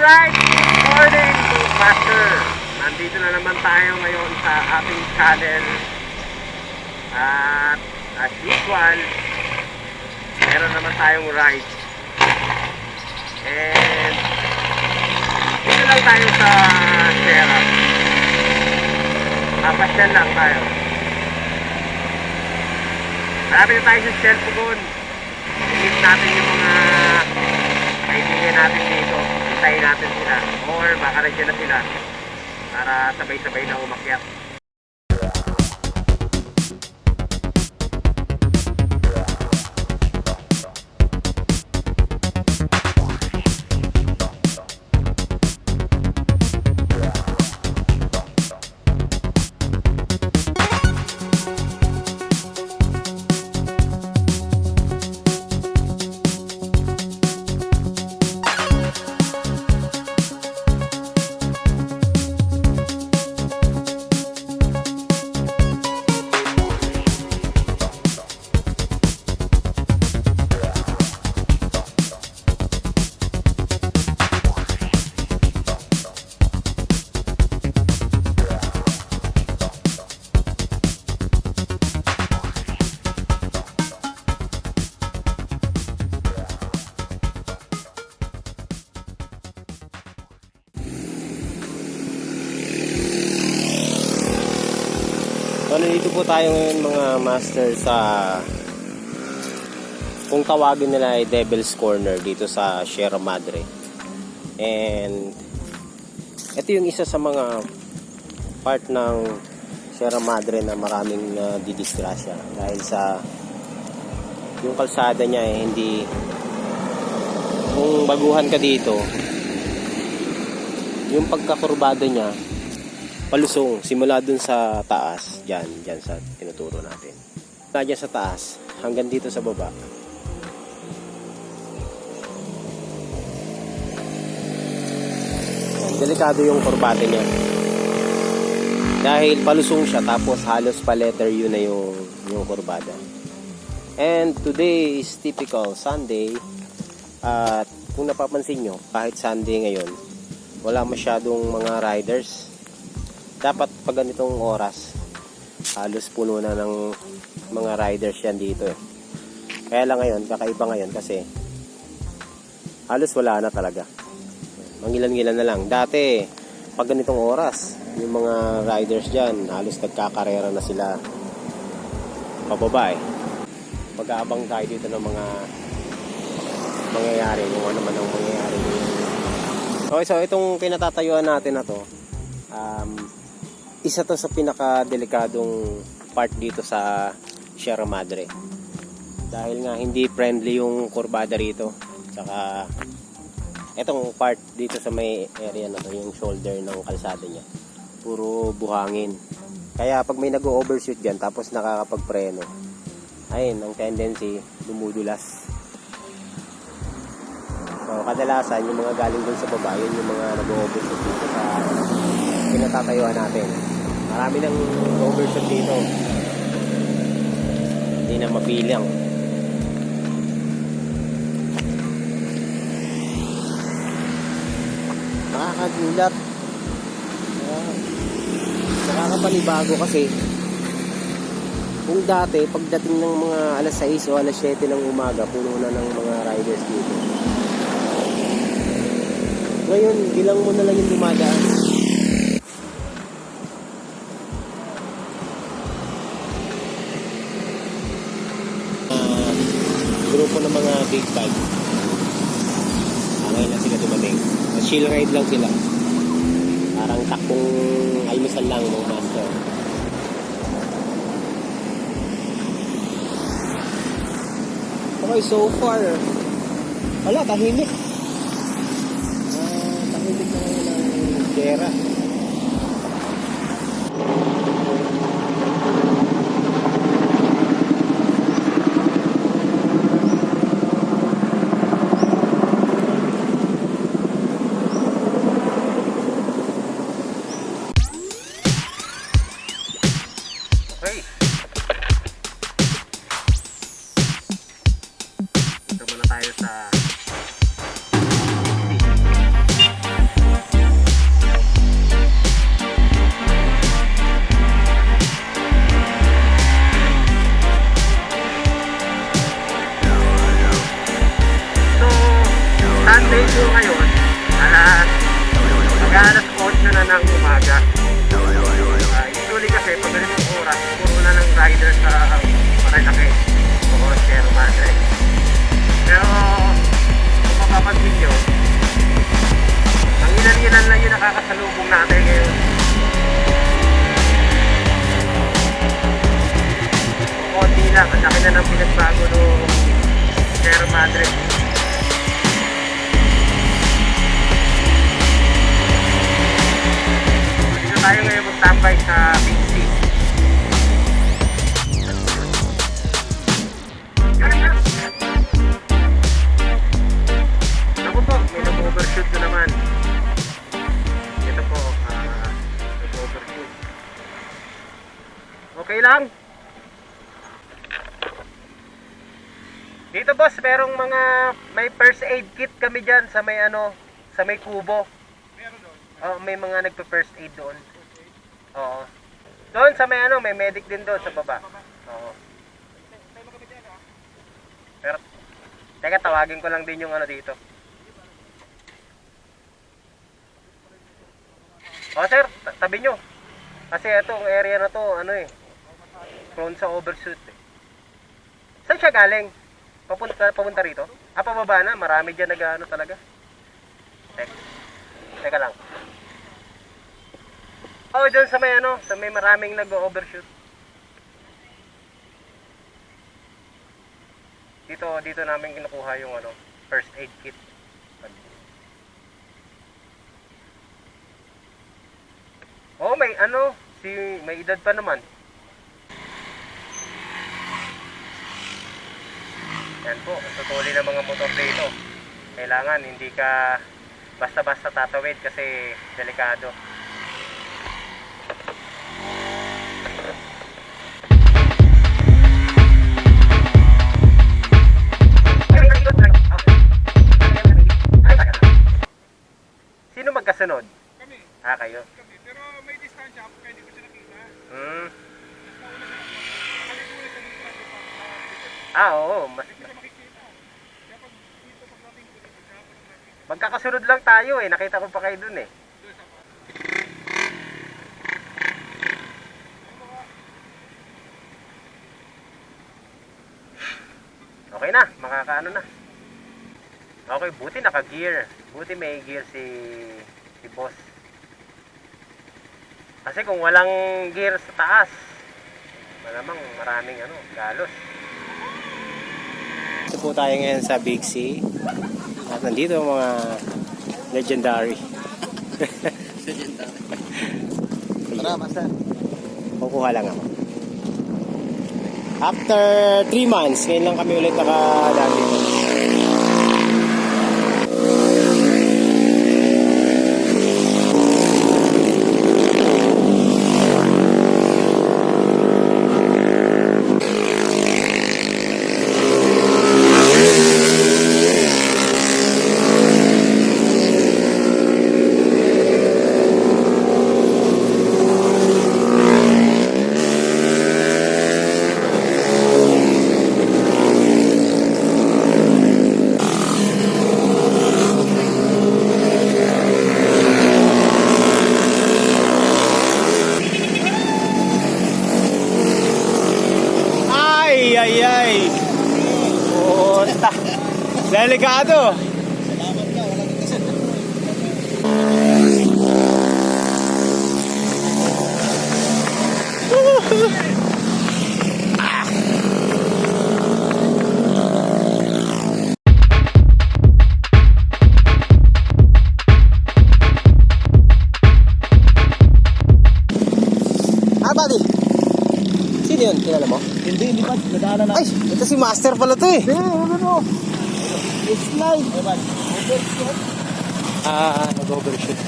Alright, good morning to. Nandito na naman tayo ngayon sa ating channel. At as usual, meron naman tayong ride. And dito lang tayo sa Sierra. Papasyal lang tayo. Marami na tayo sa cellphone. I-meet natin yung mga kaibigan natin dito. Hintayin natin sila. Or baka na sila. Para sabay-sabay na umakyat. So, nandito po tayo ngayon mga master sa kung tawagin nila ay Devil's Corner dito sa Sierra Madre. And ito yung isa sa mga part ng Sierra Madre na maraming uh, didisgrasya dahil sa yung kalsada niya eh, hindi kung baguhan ka dito yung pagkakurbado niya palusong simula dun sa taas dyan, dyan sa tinuturo natin. Na dyan sa taas hanggang dito sa baba. Yan, delikado yung kurbado niya. Dahil palusong siya tapos halos pa letter U na yung, yung kurbada and today is typical Sunday. At kung napapansin nyo kahit Sunday ngayon wala masyadong mga riders dapat pag ganitong oras halos puno na ng mga riders yan dito eh. kaya lang ngayon kakaiba ngayon kasi halos wala na talaga. Mangilan-ngilan na lang. Dati pag ganitong oras yung mga riders dyan halos nagkakarera na sila. Pababa eh. Mag-aabang tayo dito ng mga mangyayari kung ano man ang mangyayari. Okay so itong pinatatayuan natin na to um, isa to sa pinaka-delikadong part dito sa Sierra Madre. Dahil nga hindi friendly yung kurbada rito. Saka etong part dito sa may area na to, yung shoulder ng kalsada niya. Puro buhangin. Kaya pag may nag-overshoot dyan tapos nakakapagpreno, ayun, ang tendency, dumudulas. So, kadalasan, yung mga galing dun sa baba, yun yung mga nag-overshoot dito sa pinatatayuan natin. Marami nang overshot dito. Hindi na mapilang. Nakakagulat. Nakakapanibago kasi kung dati, pagdating ng mga alas 6 o alas 7 ng umaga, puno na ng mga riders dito. Ngayon, bilang mo na lang yung dumadaan. Ride lang sila. Parang takbong almusal lang mga master. Okay, so far, wala, tahimik. Ah, tahimik na ngayon ng Sierra. Nakakasalubong natin ngayon. Konti lang, ang laki na ng pinagbago no Sierra Madre. Dito boss, merong mga may first aid kit kami diyan sa may ano, sa may kubo. Oh, may mga nagpe-first aid doon. Oo. Doon sa may ano, may medic din doon sa baba. Oo. Pero Teka, tawagin ko lang din yung ano dito. Oh sir, ta- tabi nyo. Kasi itong area na to, ano eh, prone sa overshoot eh. Saan siya galing? Papunta, papunta rito? Ah, pababa na. Marami dyan nag ano talaga. Teka, teka lang. Oh, dyan sa may ano, sa may maraming nag-overshoot. Dito, dito namin kinukuha yung ano, first aid kit. Oh, may ano, si may edad pa naman. Yan po, tutuli ng mga motor dito. Kailangan hindi ka basta-basta tatawid kasi delikado. Sino magkasunod? Kami, Ah, kayo. kami. Pero may distansya ako kaya hindi ko siya nakita. Hmm. Siya, pag nakikita magkakasunod lang tayo eh. Nakita ko pa kayo dun eh. Okay na, makakaano na. Okay, buti naka-gear. Buti may gear si si boss. Kasi kung walang gear sa taas, malamang maraming ano, galos. Ito po tayo ngayon sa Big C. At nandito ang mga legendary. Tara, master. Kukuha lang ako. After 3 months, ngayon lang kami ulit nakadaan dito. Ay, ay, ay. Puta. Delikado. Salamat ka, wala nang kasi. Ah, buddy. Sino yun? Kilala mo? Hindi, hindi pa. Nadaanan na. Ay, ito si Master pala to eh. Hindi, ano. Slide. Ah, nag-overshoot.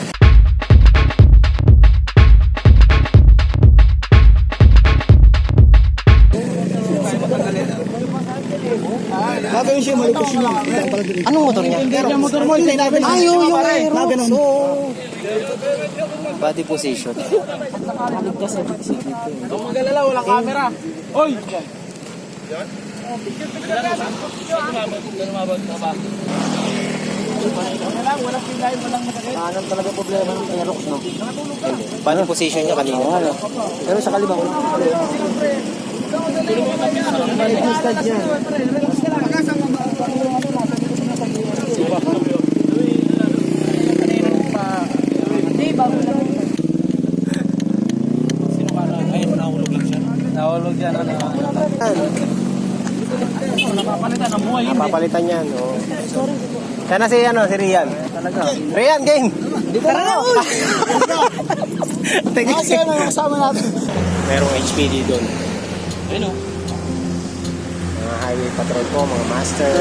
Gagawin siya, malikas yun. Anong motor niya? Yung motor mo, hindi namin. Ay, yung yung. Naganon. So, body position. Huwag magalala, walang camera. Oy! Lang, walang pilay, walang masakit. Anong talaga problema ng Aerox, no? Paano yung position niya kanina? Wala. Pero sa kaliba, walang problema. Balik yung stud niya. Nahulog Napapalitan yan. Oh. Sana si, ano, si Rian. Talaga. Rian, game! Dito na! Teka. Kasi ano yung kasama natin? Merong HPD doon. Ayun o. Mga highway patrol po, mga master.